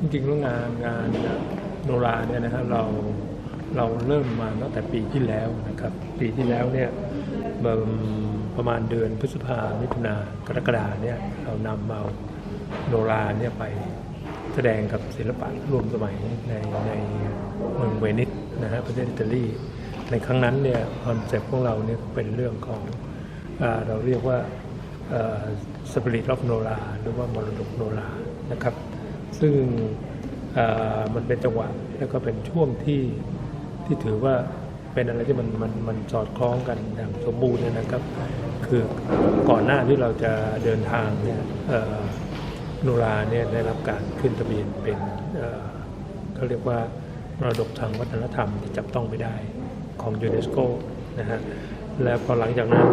จริงๆแล้วงานงานโนราเนี่ยนะฮะเราเราเริ่มมาตั้งแต่ปีที่แล้วนะครับปีที่แล้วเนี่ยประมาณเดือนพฤษภามิถุนากรกฎาเนี่ยเรานำเอาโนราเนี่ยไปแสดงกับศิลปะร่วมสมัยในในเมืองเวนิสนะฮะประเทศอิตาลีในครั้งนั้นเนี่ยคอนเซปต์ของเราเนี่ยเป็นเรื่องของอเราเรียกว่าสปิริตออฟโนราหรือว่ามรดกโนรานะครับ ซึ่งมันเป็นจังหวะแล้วก็เป็นช่วงที่ที่ถือว่าเป็นอะไรที่มันมันมันสอดคล้องกันอย่างสมบูรณ์เนี่ยนะครับ คือก่อนหน้าที่เราจะเดินทางเนี่ยเอ่อโนราเนี่ยได้รับการขึ้นทะเบียนเป็นเขาเรียกว่ามรดกทางวัฒนธรรมที่จับต้องไม่ได้ของยูเนสโกนะฮะแล้วพอหลังจากนั้น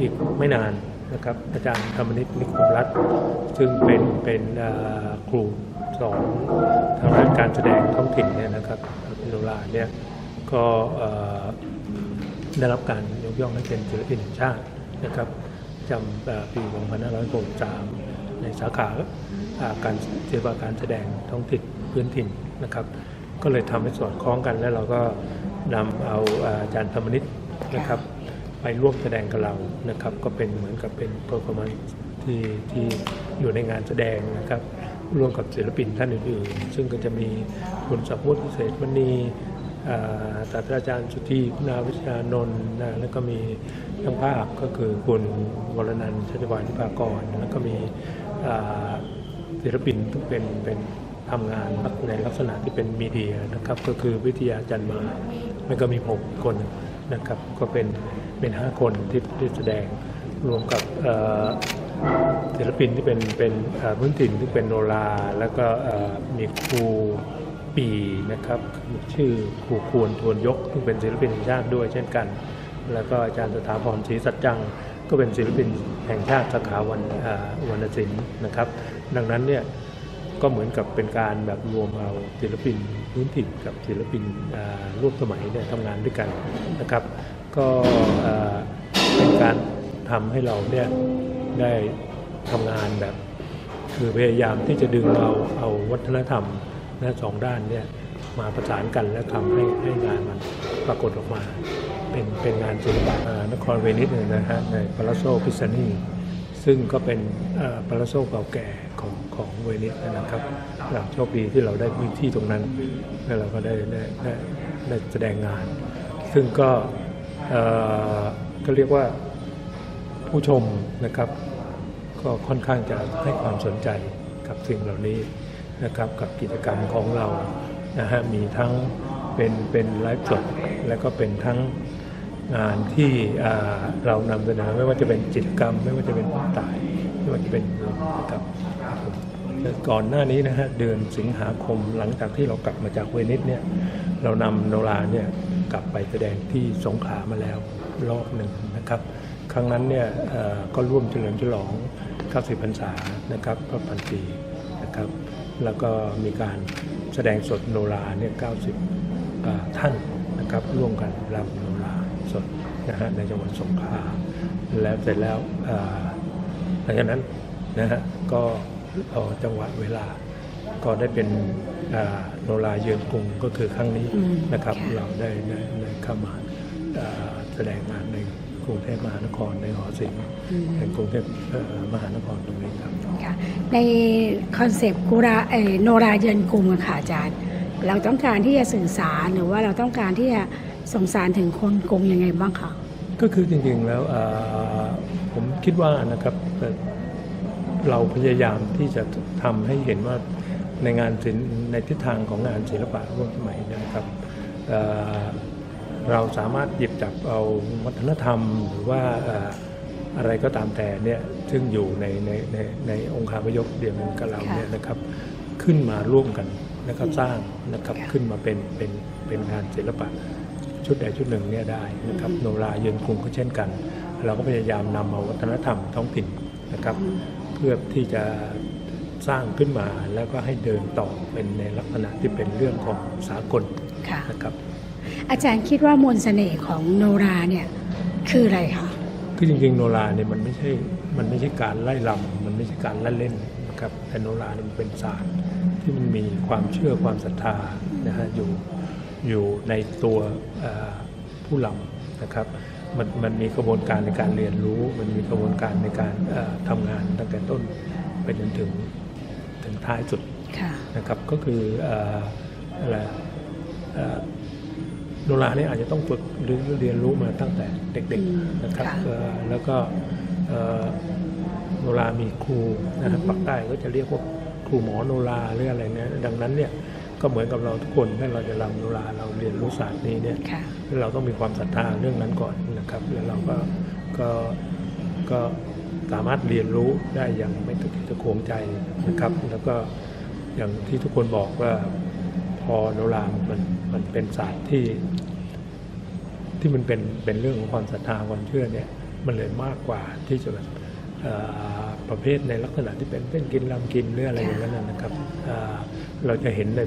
อีกไม่นานนะครับอาจารย์ธรรมนิตนิคมรัตซึ่งเป็นเป็นเอ่อครู สอนทางด้านการแสดงท้องถิ่นเนี่ยนะครับพิโนราเนี่ยก็ได้รับการยกย่องให้เป็นศิลปินแห่งชาตินะครับจำเอ่อปี2563ในสาขาอ่าการศิลปการแสดงท้องถิ่นพื้นถิ่นนะครับ ก็เลยทำให้สอดคล้องกัน แล้วเราก็นำเอาอาจารย์ธรรมนิตนะครับไปร่วมแสดงกับเรานะครับ ก็เป็นเหมือนกับเป็นโปรแกรมที่ที่อยู่ในงานแสดงนะครับ ร่วมกับศิลปินท่านอื่นๆ ซึ่งก็จะมีคุณสัพพุทธเศษมณีศาสตราจารย์สุธีคุณาวิชานนท์นะแล้วก็มีทั้งภาคก็คือคุณวรนันท์ชัชวานทิพากร แล้วก็มีศิลปินที่เป็นเป็นทำงานในลักษณะที่เป็นมีเดียนะครับ ก็คือวิทยาจันทร์มาแล้วก็มีผมคนนะครับ ก็เป็นเป็นห้าคนที่ที่แสดงรวมกับ ศิลปินที่เป็นเป็นพื้นถิ่นที่เป็นโนราแล้วก็มีครูปีนะครับชื่อครูควรทวนยกซึ่งเป็นศิลปินแห่งชาติด้วยเช่นกัน แล้วก็อาจารย์สถาพรศรีสัจจังก็เป็นศิลปินแห่งชาติสาขาวันวรรณศิลป์นะครับ ดังนั้นเนี่ยก็เหมือนกับเป็นการแบบรวมเอาศิลปินพื้นถิ่นกับศิลปินร่วมสมัยเนี่ยทำงานด้วยกันนะครับ ก็เป็นการทำให้เราเนี่ย ได้ทำงานแบบ คือพยายามที่จะดึงเอาเอาวัฒนธรรมนะสองด้านเนี่ยมาประสานกันและทำให้ให้งานมันปรากฏออกมาเป็นเป็นงานศิลปะนครเวนิสเนี่ยนะฮะในปาลาโซพิซานีซึ่งก็เป็นปาลาโซเก่าแก่ของของเวนิสนะครับเราโชคดีที่เราได้พื้นที่ตรงนั้น แล้วเราก็ได้ได้ได้ได้แสดงงาน ซึ่งก็ก็เรียกว่า ผู้ชมนะครับ ก็ค่อนข้างจะให้ความสนใจกับสิ่งเหล่านี้นะครับกับกิจกรรมของเรานะฮะมีทั้งเป็นเป็นไลฟ์สดแล้วก็เป็นทั้งงานที่เรานำเสนอไม่ว่าจะเป็นกิจกรรม ไม่ว่าจะเป็นภาพถ่ายไม่ว่าจะเป็นนะครับก่อนหน้านี้นะฮะเดือนสิงหาคมหลังจากที่เรากลับมาจากเวนิสเนี่ยเรานำโนราเนี่ยกลับไปแสดงที่สงขลามาแล้วรอบหนึ่งนะครับ ครั้งนั้นเนี่ยก็ร่วมเฉลิมฉลอง 90 พรรษานะครับพระพันปีนะครับ แล้วก็มีการแสดงสดโนราเนี่ย 90 ท่านนะครับร่วมกันรำโนราสดนะฮะในจังหวัดสงขลาแล้วเสร็จแล้วหลังจากนั้นนะฮะก็รอจังหวะเวลาก็ได้เป็นโนราเยือนกรุงก็คือครั้งนี้นะครับ เราได้ได้เข้ามาแสดงงานใน กรุงเทพมหานครในหอศิลป์แห่งกรุงเทพเอ่อมหานครตรงนี้ครับค่ะในคอนเซปต์กุราเอ่อโนราเยือนกรุงอะค่ะอาจารย์ เราต้องการที่จะสื่อสารหรือว่าเราต้องการที่จะส่งสารถึงคนกรุงยังไงบ้างคะก็คือจริงๆแล้วเอ่อผมคิดว่านะครับเอ่อเราพยายามที่จะทำให้เห็นว่าในงานศิลป์ในทิศทางของงานศิลปะร่วมสมัยเนยนะครับ เอ่อเราสามารถหยิบจับเอาวัฒนธรรมหรือว่าเอ่ออะไรก็ตามแต่เนี่ยซึ่งอยู่ในในในในองค์คาพยพเดียวกันกับเราเนี่ยนะครับขึ้นมาร่วมกันนะครับสร้างนะครับขึ้นมาเป็นเป็นเป็นงานศิลปะชุดใดชุดหนึ่งเนี่ยได้นะครับโนราเยือนกรุงก็เช่นกัน เราก็พยายามนำเอาวัฒนธรรมท้องถิ่นนะครับ เพื่อที่จะสร้างขึ้นมาแล้วก็ให้เดินต่อเป็นในลักษณะที่เป็นเรื่องของสากลค่ะนะครับ อาจารย์คิดว่ามนต์เสน่ห์ของโนราเนี่ยคืออะไรคะคือจริงๆโนราเนี่ยมันไม่ใช่มันไม่ใช่การไล่ลำมันไม่ใช่การละเล่นนะครับแต่โนราเนี่ยมันเป็นศาสตร์ที่ที่มันมีความเชื่อความศรัทธานะฮะอยู่อยู่ในตัวเอ่อผู้ลำนะครับมันมันมีกระบวนการในการเรียนรู้ มันมีกระบวนการในการเอ่อทำงานตั้งแต่ต้นไปจนถึงถึงท้ายสุดค่ะนะครับก็คือเอ่ออะไรเอ่อ โนราเนี่ยอาจจะต้องฝึกหรือเรียนรู้มาตั้งแต่เด็กอืมๆนะครับค่ะเอ่อแล้วก็เอ่อโนรามีครูนะครับปักใต้ก็จะเรียกว่าครูหมอโนราหรืออะไรเนี่ยดังนั้นเนี่ยก็เหมือนกับเราทุกคนถ้าเราจะรำโนราเราเรียนรู้ศาสตร์นี้เนี่ยค่ะเราต้องมีความศรัทธาเรื่องนั้นก่อนนะครับแล้วเราก็ก็ก็สามารถเรียนรู้ได้อย่างไม่ตะกิดตะขวงใจนะครับ แล้วก็อย่างที่ทุกคนบอกว่าพอโนรามัน มันเป็นศาสตร์ที่ ที่มันเป็นเป็นเรื่องของความศรัทธาความเชื่อเนี่ยมันเลยมากกว่าที่จะเอ่อประเภทในลักษณะที่เป็นเป็นกินลำกินหรืออะไรอย่างนั้นนะครับเราจะเห็นใน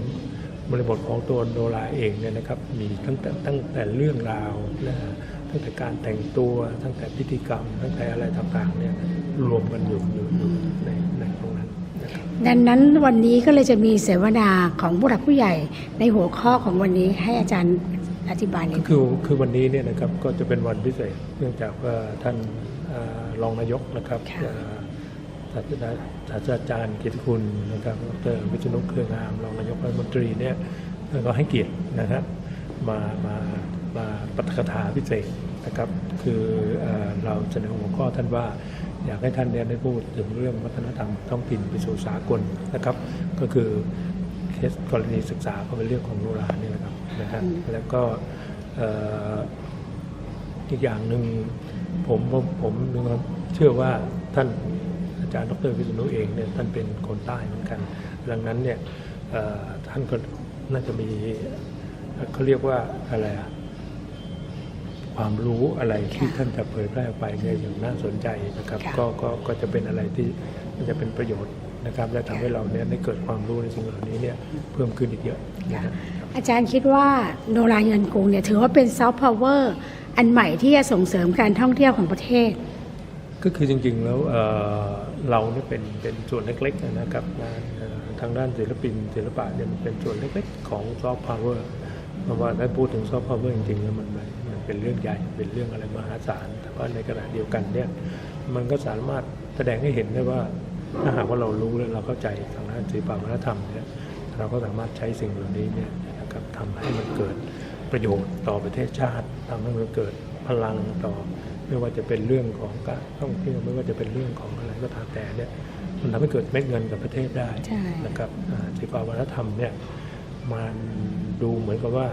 บริบทของตัวโนราเองเนี่ยนะครับมีตั้งแต่ตั้งแต่เรื่องราวนะฮะตั้งแต่การแต่งตัวตั้งแต่พิธีกรรม ตั้งแต่อะไรต่างๆเนี่ยรวมกันอยู่อยู่ในในตรงนั้น ดังนั้นวันนี้ก็เลยจะมีเสวนาของผู้หลักผู้ใหญ่ในหัวข้อของวันนี้ให้อาจารย์อธิบายนิก็ดคือคือวันนี้เนี่ยนะครับก็จะเป็นวันพิเศษเนื่องจากว่าท่านเอ่อรองนายกนะครับเอ่อศาสตราศาสตราจารย์เกียรติคุณนะครับดรวิษณุเครืองามรองนายกรัฐมนตรีเนี่ยท่านก็ให้เกียรตินะครับมามามาปาฐกถาพิเศษนะครับ คือเอ่อเราเสนอหัวข้อท่านว่า อยากให้ท่านเนี่ยได้พูดถึงเรื่องวัฒนธรรมท้องถิ่นไปสู่สากลนะครับ ก็คือเคสกรณีศึกษาก็เป็นเรื่องของโนราเนี่ยนะครับนะฮะแล้วก็เอ่ออีกอย่างหนึ่งผมผมผมมีความเชื่อว่าท่านอาจารย์ดรวิษณุเองเนี่ยท่านเป็นคนใต้เหมือนกัน ดังนั้นเนี่ยเอ่อท่านก็น่าจะมีเขาเรียกว่าอะไรอะ ความรู้อะไรที่ท่านจะเผยแพร่ออกไปเนี่ยอย่างน่าสนใจนะครับค่ะก็ก็ก็จะเป็นอะไรที่มันจะเป็นประโยชน์นะครับ และทำให้เราเนี่ยได้เกิดความรู้ในสิ่งเหล่านี้เนี่ยเพิ่มขึ้นอีกเยอะนะฮะอาจารย์คิดว่าโนราเงินกรุงเนี่ยถือว่าเป็นซอฟต์พาวเวอร์อันใหม่ที่จะส่งเสริมการท่องเที่ยวของประเทศ ก็คือจริงๆแล้วเอ่อเราเนี่ยเป็นเป็นส่วนเล็กๆนะครับงานเอ่อทางด้านศิลปินศิลปะเนี่ยมันเป็นส่วนเล็กๆของซอฟต์พาวเวอร์เพราะว่าถ้าพูดถึงซอฟต์พาวเวอร์จริงๆแล้วมันมันมัน เป็นเรื่องใหญ่เป็นเรื่องอะไรมหาศาลแต่ว่าในขณะเดียวกันเนี่ยมันก็สามารถแสดงให้เห็นได้ว่าถ้าหากว่าเรารู้และเราเข้าใจทางด้านศิลปวัฒนธรรมเนี่ยเราก็สามารถใช้สิ่งเหล่านี้เนี่ยนะครับทำให้มันเกิดประโยชน์ต่อประเทศชาติทำให้มันเกิดพลังต่อ ไม่ว่าจะเป็นเรื่องของการท่องเที่ยวไม่ว่าจะเป็นเรื่องของอะไรก็ตามแต่เนี่ยมันทำให้เกิดเม็ดเงินกับประเทศได้ใช่นะครับอ่าศิลปวัฒนธรรมเนี่ยมันดูเหมือนกับว่า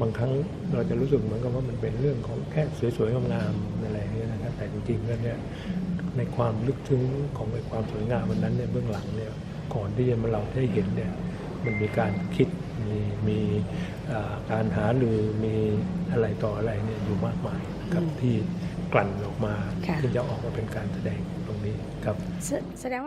บางครั้งเราจะรู้สึกเหมือนกับว่ามันเป็นเรื่องของแค่สวยๆงามๆอะไรอย่างเงี้ยนะครับแต่จริงๆแล้วเนี่ยในความลึกซึ้งของในความสวยงามวันนั้นเนี่ยเบื้องหลังเนี่ยก่อนที่จะมาเราได้เห็นเนี่ยมันมีการคิดมีมีอ่าการหาหรือมีอะไรต่ออะไรเนี่ยอยู่มากมายนะครับที่กลั่นออกมาค่ะที่จะออกมาเป็นการแสดงตรงนี้ครับแสแสดงว่า